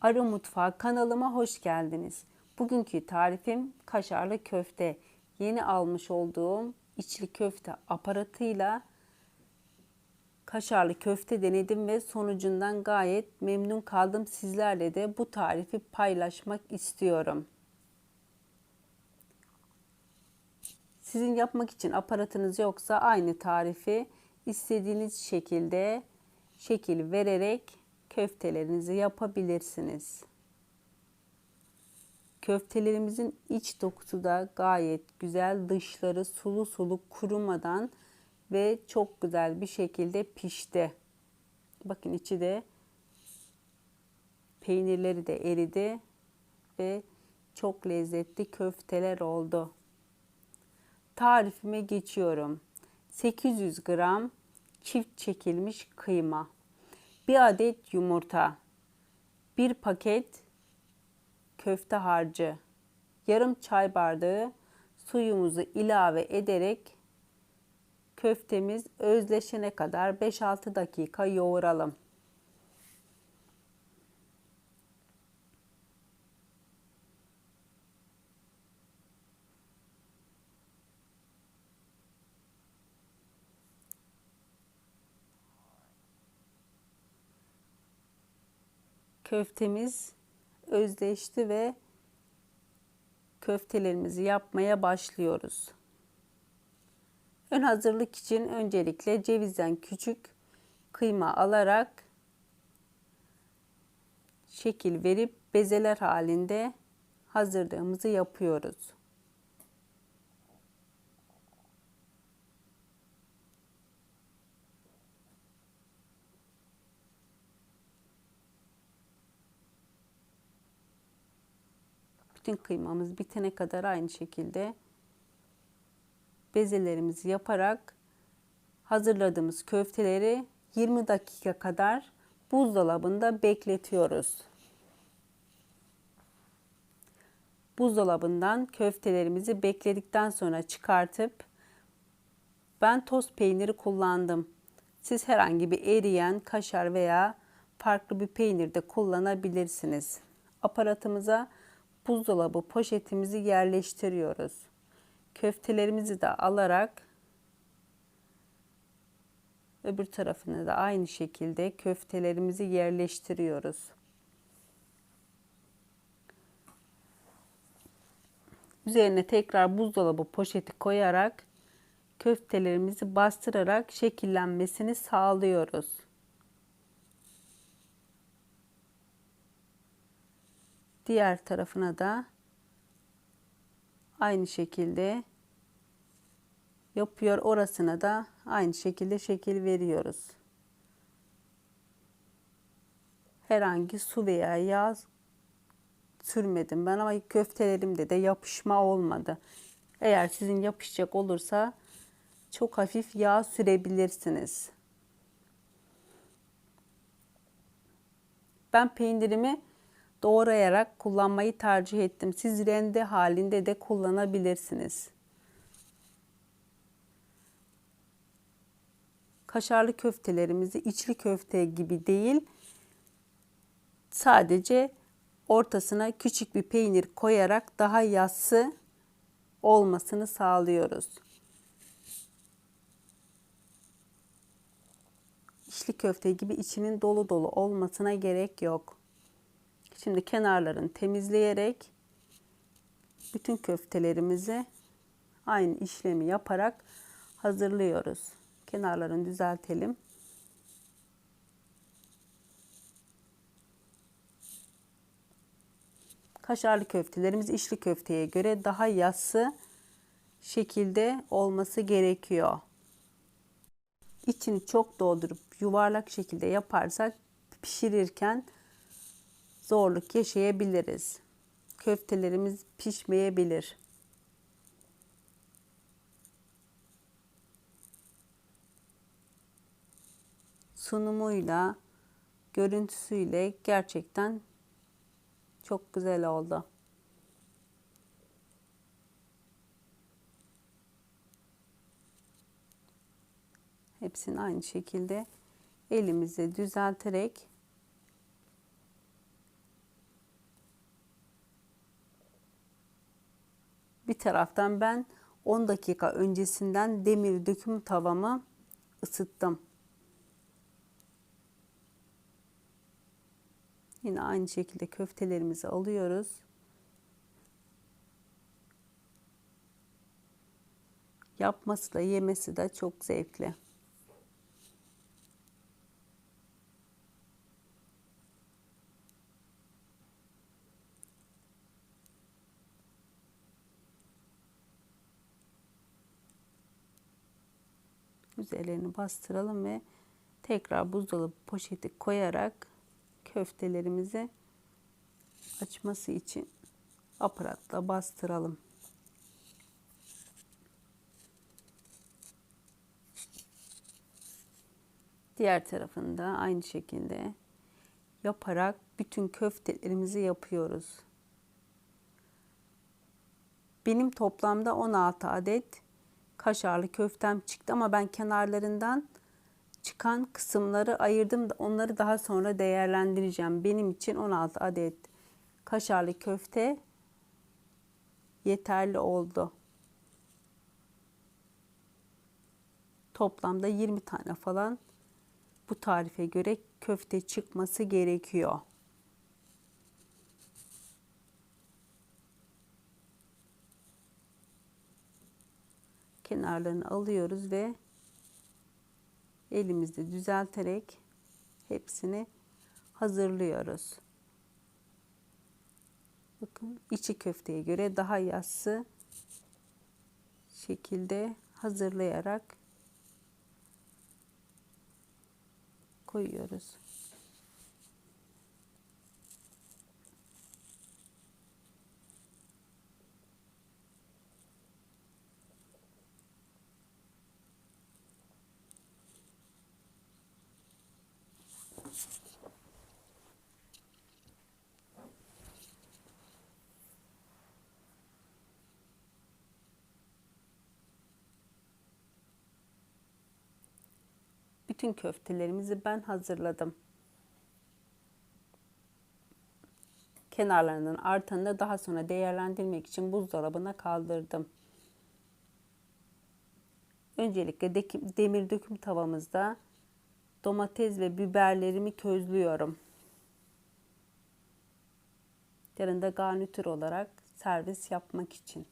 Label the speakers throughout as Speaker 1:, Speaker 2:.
Speaker 1: Arı Mutfağı kanalıma hoş geldiniz. Bugünkü tarifim kaşarlı köfte. Yeni almış olduğum içli köfte aparatıyla kaşarlı köfte denedim ve sonucundan gayet memnun kaldım. Sizlerle de bu tarifi paylaşmak istiyorum. Sizin yapmak için aparatınız yoksa aynı tarifi istediğiniz şekilde şekil vererek köftelerinizi yapabilirsiniz. Köftelerimizin iç dokusu da gayet güzel, dışları sulu sulu kurumadan ve çok güzel bir şekilde pişti. Bakın içi de peynirleri de eridi ve çok lezzetli köfteler oldu. Tarifime geçiyorum. 800 gram çift çekilmiş kıyma, 1 adet yumurta, 1 paket köfte harcı, yarım çay bardağı suyumuzu ilave ederek köftemiz özleşene kadar 5-6 dakika yoğuralım. Köftemiz özleşti ve köftelerimizi yapmaya başlıyoruz. Ön hazırlık için öncelikle cevizden küçük kıyma alarak şekil verip bezeler halinde hazırlığımızı yapıyoruz. Bütün kıymamız bitene kadar aynı şekilde bezelerimizi yaparak hazırladığımız köfteleri 20 dakika kadar buzdolabında bekletiyoruz. Buzdolabından köftelerimizi bekledikten sonra çıkartıp ben toz peyniri kullandım. Siz herhangi bir eriyen kaşar veya farklı bir peynir de kullanabilirsiniz. Aparatımıza buzdolabı poşetimizi yerleştiriyoruz. Köftelerimizi de alarak öbür tarafına da aynı şekilde köftelerimizi yerleştiriyoruz. Üzerine tekrar buzdolabı poşeti koyarak köftelerimizi bastırarak şekillenmesini sağlıyoruz. Diğer tarafına da aynı şekilde yapıyor. Orasına da aynı şekilde şekil veriyoruz. Herhangi su veya yağ sürmedim ben ama köftelerimde de yapışma olmadı. Eğer sizin yapışacak olursa çok hafif yağ sürebilirsiniz. Ben peynirimi doğrayarak kullanmayı tercih ettim. Siz rende halinde de kullanabilirsiniz. Kaşarlı köftelerimizi içli köfte gibi değil, sadece ortasına küçük bir peynir koyarak daha yassı olmasını sağlıyoruz. İçli köfte gibi içinin dolu dolu olmasına gerek yok. Şimdi kenarlarını temizleyerek bütün köftelerimizi aynı işlemi yaparak hazırlıyoruz. Kenarlarını düzeltelim. Kaşarlı köftelerimiz içli köfteye göre daha yassı şekilde olması gerekiyor. İçini çok doldurup yuvarlak şekilde yaparsak pişirirken zorluk yaşayabiliriz. Köftelerimiz pişmeyebilir. Sunumuyla, görüntüsüyle gerçekten çok güzel oldu. Hepsini aynı şekilde elimizle düzelterek Bir taraftan ben 10 dakika öncesinden demir döküm tavamı ısıttım. Yine aynı şekilde köftelerimizi alıyoruz. Yapması da yemesi de çok zevkli. Üzerlerini bastıralım ve tekrar buzdolabı poşeti koyarak köftelerimizi açması için aparatla bastıralım. Diğer tarafında aynı şekilde yaparak bütün köftelerimizi yapıyoruz. Benim toplamda 16 adet kaşarlı köftem çıktı ama ben kenarlarından çıkan kısımları ayırdım. Onları daha sonra değerlendireceğim. Benim için 16 adet kaşarlı köfte yeterli oldu. Toplamda 20 tane falan bu tarife göre köfte çıkması gerekiyor. Kenarlarını alıyoruz ve elimizde düzelterek hepsini hazırlıyoruz. Bakın içi köfteye göre daha yassı şekilde hazırlayarak koyuyoruz. Bütün köftelerimizi ben hazırladım. Kenarlarının artanını daha sonra değerlendirmek için buzdolabına kaldırdım. Öncelikle demir döküm tavamızda domates ve biberlerimi közlüyorum. Yanında garnitür olarak servis yapmak için.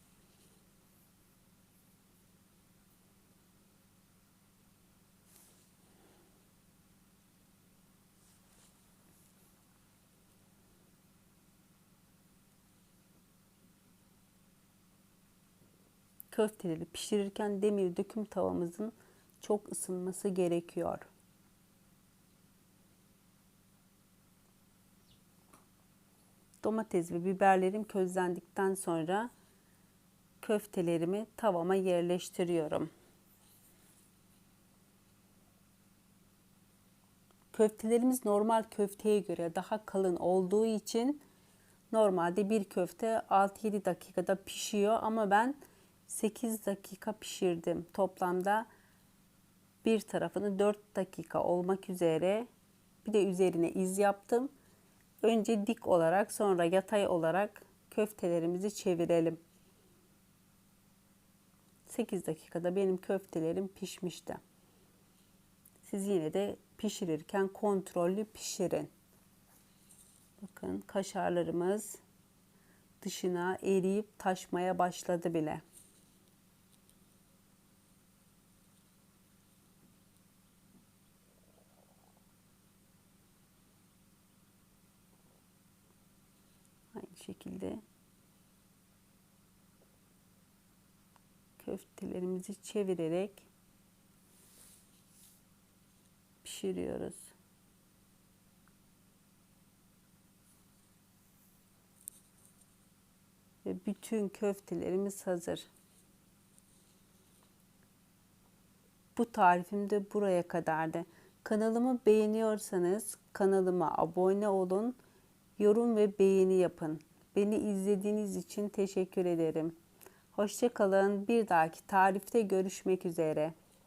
Speaker 1: köfteleri pişirirken demir döküm tavamızın çok ısınması gerekiyor. Domates ve biberlerim közlendikten sonra köftelerimi tavama yerleştiriyorum. Köftelerimiz normal köfteye göre daha kalın olduğu için normalde bir köfte 6-7 dakikada pişiyor ama ben 8 dakika pişirdim. Toplamda bir tarafını 4 dakika olmak üzere bir de üzerine iz yaptım. Önce dik olarak sonra yatay olarak köftelerimizi çevirelim. 8 dakikada benim köftelerim pişmişti. Siz yine de pişirirken kontrollü pişirin. Bakın kaşarlarımız dışına eriyip taşmaya başladı bile. Şekilde köftelerimizi çevirerek pişiriyoruz. Ve bütün köftelerimiz hazır. Bu tarifim de buraya kadardı. Kanalımı beğeniyorsanız kanalıma abone olun, yorum ve beğeni yapın. Beni izlediğiniz için teşekkür ederim. Hoşçakalın. Bir dahaki tarifte görüşmek üzere.